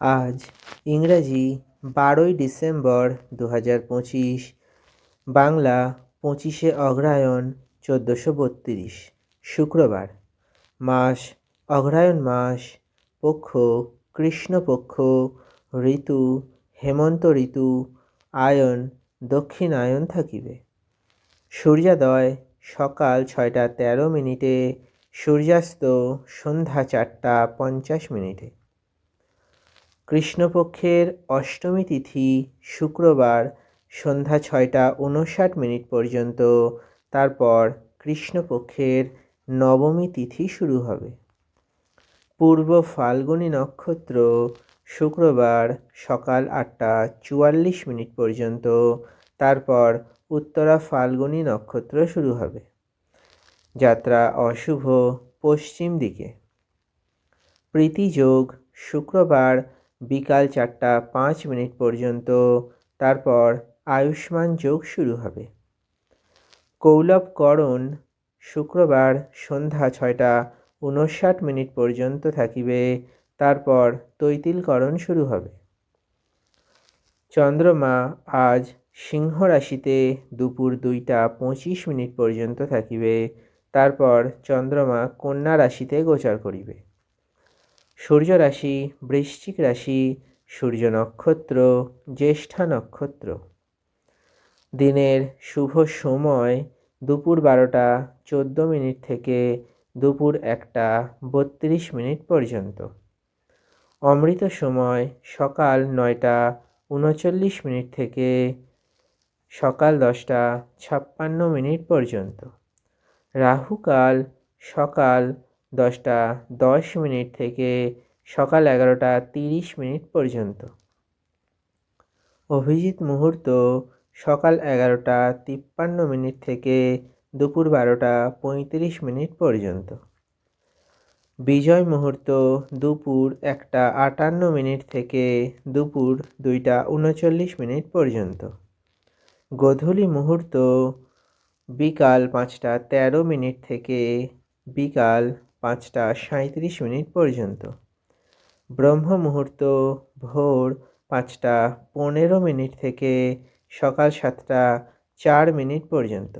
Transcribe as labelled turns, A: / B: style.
A: আজ ইংরাজি বারোই ডিসেম্বর দু হাজার পঁচিশ, বাংলা পঁচিশে অগ্রহায়ণ চোদ্দোশো বত্রিশ, শুক্রবার। মাস অগ্রহায়ণ মাস, পক্ষ কৃষ্ণপক্ষ, ঋতু হেমন্ত ঋতু, আয়ন দক্ষিণায়ন থাকিবে। সূর্যোদয় সকাল ছয়টা তেরো মিনিটে, সূর্যাস্ত সন্ধ্যা চারটা পঞ্চাশ মিনিটে। কৃষ্ণপক্ষের অষ্টমী তিথি শুক্রবার সন্ধ্যা ছয়টা উনষাট মিনিট পর্যন্ত। তারপর কৃষ্ণপক্ষের নবমী তিথি শুরু হবে। পূর্ব ফাল্গুনী নক্ষত্র শুক্রবার সকাল আটটা চুয়াল্লিশ মিনিট পর্যন্ত। তারপর উত্তরা ফাল্গুনী নক্ষত্র শুরু হবে। যাত্রা অশুভ পশ্চিম দিকে। প্রীতিযোগ শুক্রবার বিকাল চারটা পাঁচ মিনিট পর্যন্ত। তারপর আয়ুষ্মান যোগ শুরু হবে। কৌলভকরণ শুক্রবার সন্ধ্যা ছয়টা উনষাট মিনিট পর্যন্ত থাকিবে। তারপর তৈতিলকরণ শুরু হবে। চন্দ্রমা আজ সিংহ রাশিতে দুপুর দুইটা পঁচিশ মিনিট পর্যন্ত থাকিবে। তারপর চন্দ্রমা কন্যা রাশিতে গোচর করিবে। সূর্য রাশি, বৃশ্চিক রাশি, সূর্য নক্ষত্র, জ্যেষ্ঠা নক্ষত্র। দিনের শুভ সময় দুপুর বারোটা, চোদ্দ মিনিট থেকে দুপুর একটা, বত্রিশ মিনিট পর্যন্ত। অমৃত সময় সকাল নয়টা, উনচল্লিশ মিনিট থেকে সকাল দশটা, ছাপ্পান্ন মিনিট পর্যন্ত। রাহুকাল সকাল দশটা দশ মিনিট থেকে সকাল এগারোটা তিরিশ মিনিট পর্যন্ত। অভিজিৎ মুহূর্ত সকাল এগারোটা তিপ্পান্ন মিনিট থেকে দুপুর বারোটা পঁয়ত্রিশ মিনিট পর্যন্ত। বিজয় মুহূর্ত দুপুর একটা আটান্ন মিনিট থেকে দুপুর দুইটা উনচল্লিশ মিনিট পর্যন্ত। গোধূলি মুহূর্ত বিকাল পাঁচটা তেরো মিনিট থেকে বিকাল পাঁচটা সাঁত্রিশ মিনিট পর্যন্ত। ব্রহ্ম মুহূর্ত ভোর পাঁচটা পনেরো মিনিট থেকে সকাল সাতটা চার মিনিট পর্যন্ত।